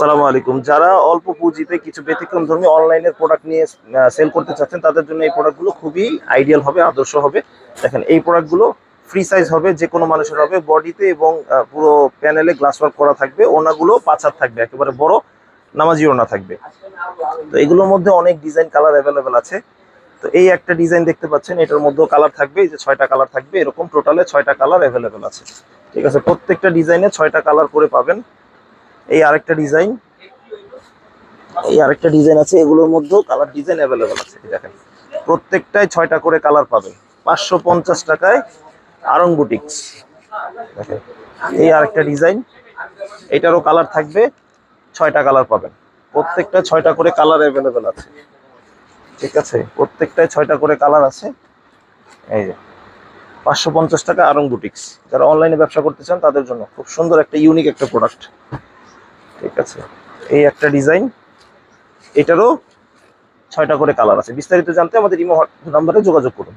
সালামু আলাইকুম। যারা অল্প পুঁজিতে কিছু ব্যতিক্রম ধর্মী অনলাইনের প্রোডাক্ট নিয়ে সেল করতে চাচ্ছেন, তাদের জন্য এই প্রোডাক্টগুলো খুবই আইডিয়াল হবে, আদর্শ হবে। দেখেন, এই প্রোডাক্টগুলো ফ্রি সাইজ হবে যে কোনো মানুষের হবে। বডিতে এবং পুরো প্যানেলে গ্লাস ওয়ার্ক করা থাকবে ওনাগুলো পাঁচ হাত থাকবে, একেবারে বড় নামাজি ওনা থাকবে। তো এগুলোর মধ্যে অনেক ডিজাইন কালার অ্যাভেলেবেল আছে। তো এই একটা ডিজাইন দেখতে পাচ্ছেন, এটার মধ্যেও কালার থাকবে, এই যে ছয়টা কালার থাকবে, এরকম টোটালে ছয়টা কালার অ্যাভেলেবেল আছে। ঠিক আছে, প্রত্যেকটা ডিজাইনে ছয়টা কালার করে পাবেন। এই আরেকটা ডিজাইন। এই আরেকটা ডিজাইন আছে, এগুলোর মধ্যেও কালার ডিজাইন অ্যাভেলেবেল আছে দেখেন। প্রত্যেকটাই ছয়টা করে কালার পাবেন। পাঁচশো পঞ্চাশ টাকায় আরং বুটিক্স দেখেন, এই আরেকটা ডিজাইন। এটারও কালার থাকবে, ছয়টা কালার পাবেন। প্রত্যেকটা ছয়টা করে কালার অ্যাভেলেবেল আছে। ঠিক আছে? প্রত্যেকটায় ছয়টা করে কালার আছে। এই যে, পাঁচশো পঞ্চাশ টাকা আরং বুটিক্স যারা অনলাইনে ব্যবসা করতে চান, তাদের জন্য খুব সুন্দর একটা ইউনিক একটা প্রোডাক্ট ঠিক আছে। এই একটা ডিজাইন। এটারও ছয়টা করে কালার আছে। বিস্তারিত জানতে আমাদের ইমো নাম্বারে যোগাযোগ করুন।